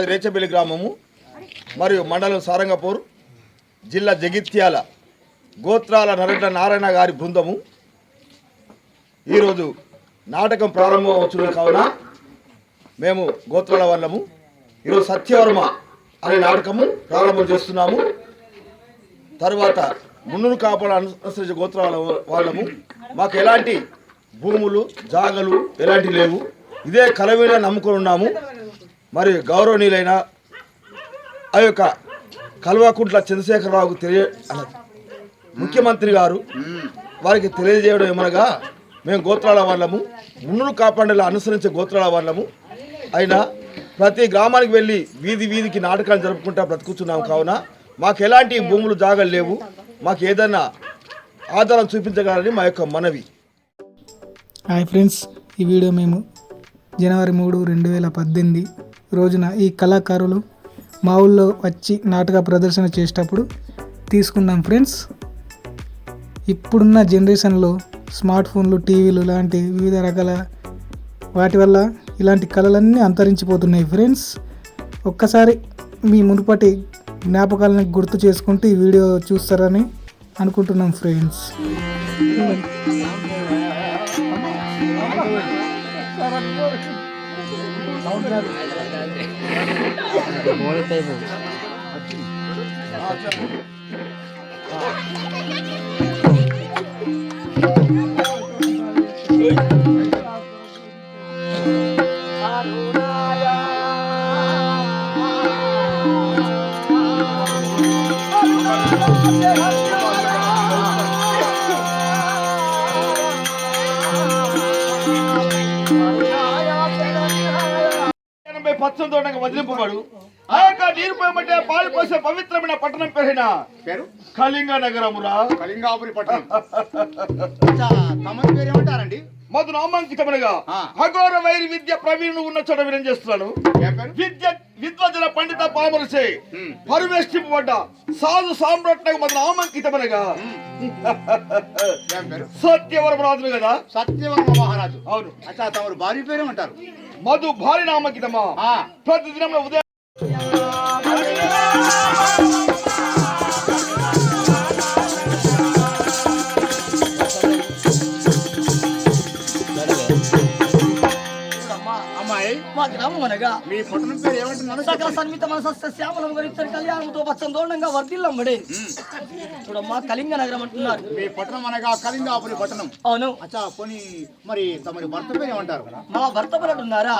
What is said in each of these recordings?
మాది రేచబెల్లి గ్రామము మరియు మండలం సారంగపూర్ జిల్లా జగిత్యాల గోత్రాల నరట నారాయణ గారి బృందము. ఈరోజు నాటకం ప్రారంభం వచ్చిన కావున మేము గోత్రాల వాళ్ళము. ఈరోజు సత్యవర్మ అనే నాటకము ప్రారంభం చేస్తున్నాము. తర్వాత మున్నును కాపాడ అనుసరించే గోత్రాల వాళ్ళము. మాకు ఎలాంటి భూములు జాగలు ఎలాంటివి లేవు. ఇదే కల నమ్ముకొని ఉన్నాము. మరి గౌరవనీయులైన ఆ యొక్క కల్వకుంట్ల చంద్రశేఖరరావుకు తెలియ ముఖ్యమంత్రి గారు వారికి తెలియజేయడం ఏమనగా మేము గోత్రాల వాళ్ళము మున్నును కాపాడేలా అనుసరించే గోత్రాల వాళ్ళము. అయినా ప్రతి గ్రామానికి వెళ్ళి వీధి వీధికి నాటకాలు జరుపుకుంటా బ్రతుకుతున్నాం కావున మాకు ఎలాంటి భూములు జాగలు లేవు. మాకు ఏదైనా ఆధారం చూపించగలని మా యొక్క మనవి. హాయ్ ఫ్రెండ్స్ ఈ వీడియో మేము జనవరి మూడు రెండు వేల పద్దెనిమిది రోజున ఈ కళాకారులు మా ఊళ్ళో వచ్చి నాటక ప్రదర్శన చేసేటప్పుడు తీసుకున్నాం ఫ్రెండ్స్. ఇప్పుడున్న జనరేషన్లో స్మార్ట్ ఫోన్లు టీవీలు లాంటి వివిధ రకాల వాటి వల్ల ఇలాంటి కళలన్నీ అంతరించిపోతున్నాయి ఫ్రెండ్స్. ఒక్కసారి మీ మునుపటి జ్ఞాపకాలను గుర్తు చేసుకుంటూ ఈ వీడియో చూస్తారని అనుకుంటున్నాం ఫ్రెండ్స్. 我那队伍。తోటగా వదిలింపబడు ఆ. యొక్క నీరు పోయమంటే పాలు పోసే పవిత్రమైన పట్టణం పేరిన? పేరు? కళింగ నగరమురా కళింగాపురి పట్టణం. తమరి పేరు ఏమంటారండి? మధు నామాంకితములుగా ఆ. అఘోర వైరి విద్య ప్రవీణుడు ఉన్న చోట వినం చేస్తున్నాను విద్య విద్వజన పండిత పామరసే. పరివేష్టింపబడ్డ సాధు సామ్రాట్నకు మధు నామాంకితములుగా ఏం పేరు? సత్యవరమరాజులు కదా? సత్యవర్మ మహారాజు అవును. అచ్చా తమరు భార్య పేరు మధు భారీ నామాంకితమా ఆ, ప్రతి దినం ఉదయం సకల సన్మిత మనసస్య శ్యామలం కళ్యాణంతో చూడమ్మా కళింగ నగరం అంటున్నారు. మీ పట్టణం అనగా కళింగాపురి పట్టణం. అవును. అచ్చా పోనీ మరి తమరి భర్త పేరు ఏమంటారు మా భర్త పలటు ఉన్నారా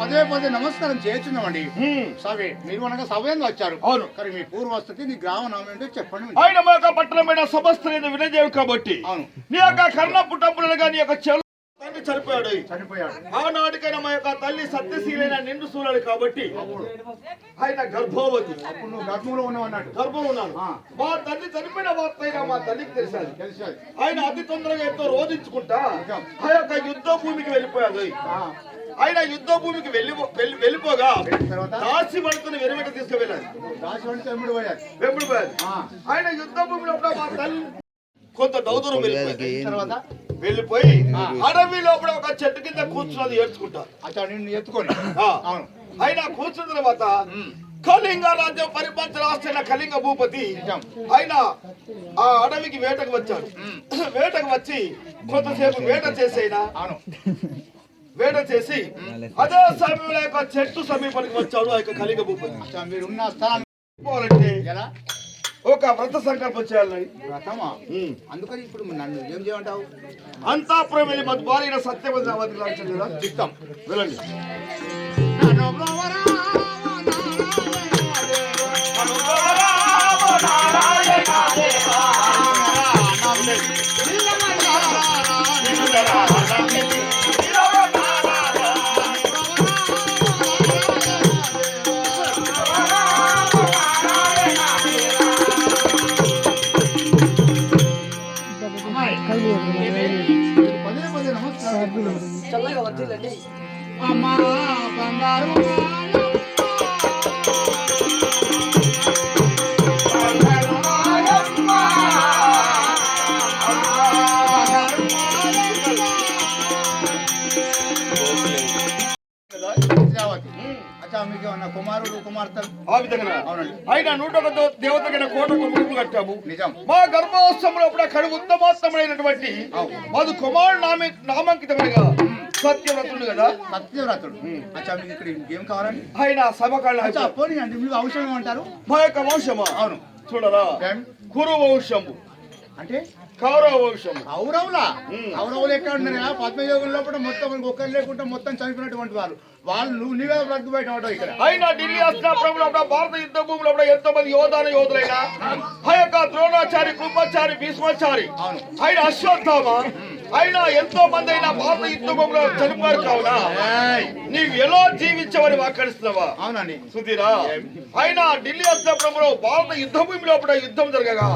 పదే పదే నమస్కారం చేస్తున్నామండి సవే మీరు అనగా సవ్యంగా వచ్చారు అవును. కానీ మీ పూర్వస్థితి మీ గ్రామ నామం ఏంటో చెప్పండి ఆయన మా యొక్క పట్టణమైన సమస్త వినజేవి కాబట్టి అవును నీ యొక్క కర్ణ పుట్టంపులను కానీ యొక్క చనిపోయాడు. చనిపోయాడు. ఆనాటికైనా మా యొక్క తల్లి సత్యశీలైన నిండు సూర్యుడు కాబట్టి ఆయన గర్భవతి. అప్పుడు నువ్వు గర్భంలో ఉన్నావు అన్నట్టు. గర్భం ఉన్నాను. ఆ. మా తల్లి చనిపోయిన వార్త అయినా మా తల్లికి తెలిసాది. తెలిసి అది. ఆయన అతి తొందరగా ఎంతో రోధించుకుంటా. ఆ యొక్క యుద్ధ భూమికి వెళ్ళిపోయాడు. ఆ, ఆయన యుద్ధ భూమికి వెళ్ళి వెళ్ళి- వెళ్ళిపోగా దాసి భర్తను వెనువెంట తీసుకువెళ్ళాలి వెంబడిపోయాలి ఆ, ఆయన యుద్ధ భూమిలో ఉన్న మా తల్లి కొంత దౌదూరం వెళ్ళిపోయింది తర్వాత వెళ్ళిపోయి అడవి లోపల ఒక చెట్టు కింద కూర్చున్నది ఏడ్చుకుంటా. అతడు నిన్ను ఎత్తుకొని. అవును. ఆయన కూర్చున్న తర్వాత కళింగ రాజ్యం పరిపాలించిన కళింగ భూపతి. ఆయన ఆ అడవికి వేటకు వచ్చాడు. వేటకు వచ్చి కొంతసేపు వేట చేసేనా వేట చేసి అదే సమయంలో యొక్క చెట్టు సమీపానికి వచ్చాడు ఆ యొక్క కళింగ భూపతి. మీరు ఉన్న పోవాలంటే ఎలా? ఒక వ్రత సంకల్పం చేయాలని వ్రతమా? అందుకని ఇప్పుడు నన్ను ఏం చేయమంటావు? అంతాపురం వెళ్ళి మధు భార్య సత్యవతి చిత్తం. వెళ్ళండి. పదే మీకు కుమారుడు కుమార్తెలు ఆ విధంగా అవునండి. ఆయన నూట ఒక దో- దేవతకి కోటకు ముడుపు కట్టాము నిజం మా గర్భోత్సవంలో అప్పుడు అక్కడ ఉత్తమోత్తముడైనటువంటి మధు కుమారుడు నామే నామాంకితమైనగా సత్యవ్రతుడు కదా? సత్యవ్రతుడు. అచ్చా మీకు ఇక్కడ ఏం కావాలండి? ఆయన అచ్చా పోనీ అండి మీకు అవసరం ఏమంటారు? మా యొక్క వంశమా అవును. చూడరా? కురు వంశము అంటే? కౌరవ వంశము కౌరవులా కౌరవులు ఎక్కడ ఉన్నారా? పద్మయోగం లోపల మొత్తం ఒక్కరు లేకుండా మొత్తం చనిపోయినటువంటి వారు. వాళ్ళు నువ్వు నీవే బ్రతుకు బయట ఉంటావు ఇక్కడ. అయినా ఢిల్లీ అస్త్రాపురంలో అప్పుడు భారత యుద్ధ భూమిలో అప్పుడు ఎంతో మంది యోధాన యోధులైనా ఆ యొక్క ద్రోణాచారి కృపాచారి భీష్మాచారి. అవును. ఆయన అశ్వత్థామ అయినా ఎంతో మంది అయినా భారత యుద్ధ భూమిలో చనిపోయారు కావున. ఏయ్! నీవు ఎలా జీవించవని వాకరిస్తున్నావా అవునండి. సుధీరా అయినా ఢిల్లీ అస్త్రాపురంలో భారత యుద్ధ భూమిలో అప్పుడు యుద్ధం జరగగా.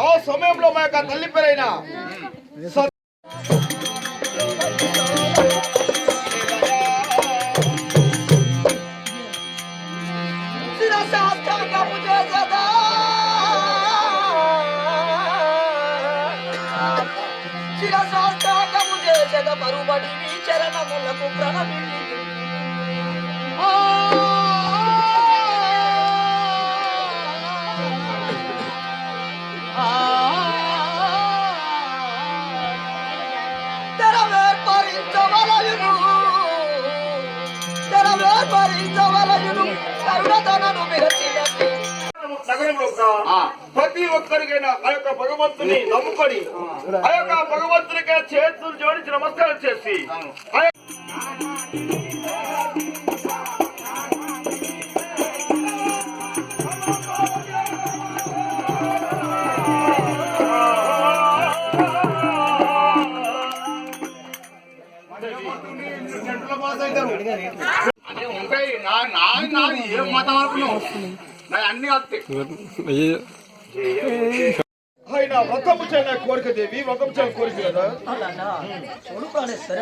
ఆ సమయంలో మా యొక్క తల్లి పేరైన శిరశాస్త్రాంగము మరుబడి నీ చరణములకు ప్రణమిల్లి ఆ తెరవేర్పరించవలయును తెరవేర్పరించవలయును కరుణతనను విరచినట్టు నగరంలో ఒక ప్రతి ఒక్కరికైనా ఆ యొక్క భగవంతుని నమ్ముకొని ఆ యొక్క భగవంతునికే చేతులు జోడించి నమస్కారం చేసి అదే ఉంటాయి నా నా ఏం మతం అనుకున్నావు అన్ని వస్తాయి. ఆయన వ్రతము చేయన కోరిక దేవి వ్రతం చేయని కోరిక కదా చూడు ప్రాణేశ్వర.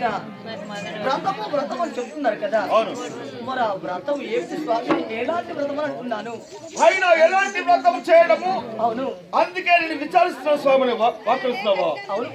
కృష్ణ వ్రతము వ్రతం అని చెప్తున్నారు కదా. అవును. మరి ఆ వ్రతం ఏమిటి స్వామి? ఎలాంటి వ్రతం అని అంటున్నాను? ఆయన ఎలాంటి వ్రతం చేయడము? అవును. అందుకే నేను విచారిస్తున్న స్వామిని వాకరిస్తున్నావా అవును